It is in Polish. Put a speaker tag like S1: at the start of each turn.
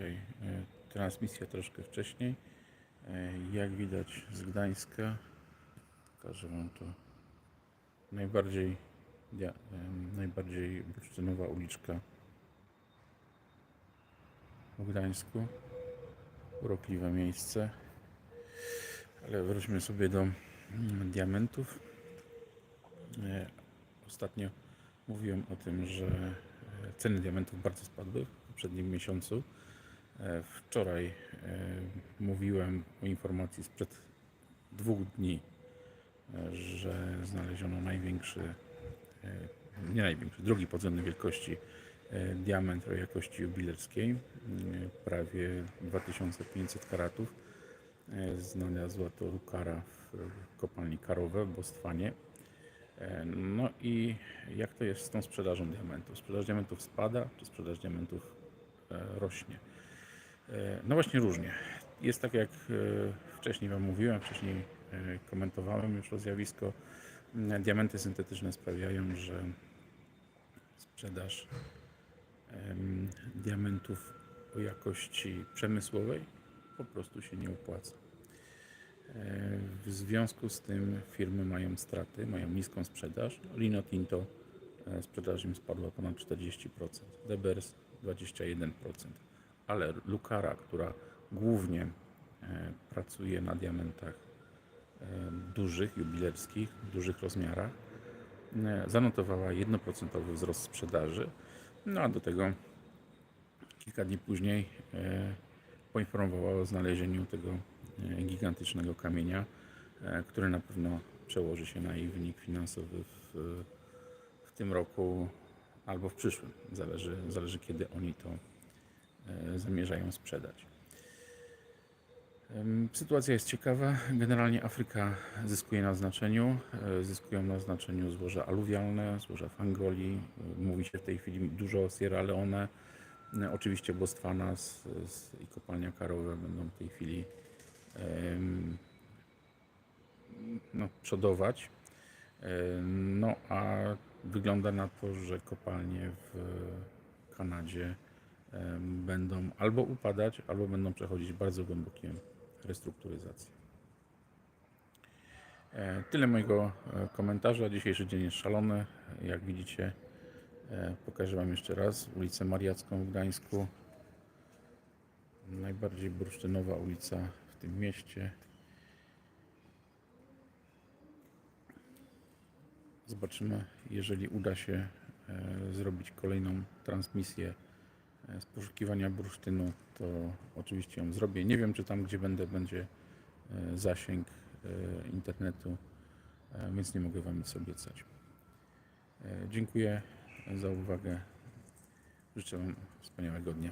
S1: dzisiaj e, transmisja troszkę wcześniej. E, Jak widać z Gdańska, pokażę Wam to najbardziej, dia- em, najbardziej bursztynowa uliczka w Gdańsku. Urokliwe miejsce. Ale wróćmy sobie do mm, diamentów. E, Ostatnio mówiłem o tym, że e, ceny diamentów bardzo spadły w poprzednim miesiącu. E, Wczoraj e, mówiłem o informacji sprzed dwóch dni, e, że znaleziono największy, nie największy, drugi pod względem wielkości diament o jakości jubilerskiej, prawie 2500 karatów. Znalazła to Lukara w kopalni Karowe w Bostwanie. No i jak to jest z tą sprzedażą diamentów? Sprzedaż diamentów spada, czy sprzedaż diamentów rośnie? E, No właśnie różnie. Jest tak jak e, wcześniej Wam mówiłem, wcześniej e, komentowałem już to zjawisko. M, Diamenty syntetyczne sprawiają, że sprzedaż diamentów o jakości przemysłowej po prostu się nie opłaca. W związku z tym firmy mają straty, mają niską sprzedaż. Lino Tinto sprzedaż im spadła ponad 40%, Debers 21%, ale Lucara, która głównie e, pracuje na diamentach e, dużych, jubilerskich, dużych rozmiarach, e, zanotowała 1% wzrost sprzedaży. No a do tego kilka dni później poinformowała o znalezieniu tego gigantycznego kamienia, który na pewno przełoży się na jej wynik finansowy w, w tym roku albo w przyszłym. Zależy, zależy kiedy oni to zamierzają sprzedać. Sytuacja jest ciekawa. Generalnie Afryka zyskuje na znaczeniu. E, Zyskują na znaczeniu złoża aluwialne, złoża w Angolii. E, Mówi się w tej chwili dużo o Sierra Leone. E, Oczywiście Botswana z, i kopalnia Karowe będą w tej chwili no, przodować. E, No a wygląda na to, że kopalnie w Kanadzie będą albo upadać, albo będą przechodzić bardzo głębokie restrukturyzacje. E, Tyle mojego e, komentarza. Dzisiejszy dzień jest szalony. Jak widzicie, e, pokażę Wam jeszcze raz ulicę Mariacką w Gdańsku. Najbardziej bursztynowa ulica w tym mieście. Zobaczymy, jeżeli uda się zrobić kolejną transmisję z poszukiwania bursztynu, to oczywiście ją zrobię. Nie wiem, czy tam, gdzie będę, będzie e, zasięg e, internetu, e, więc nie mogę Wam nic obiecać. Dziękuję za uwagę. Życzę Wam wspaniałego dnia.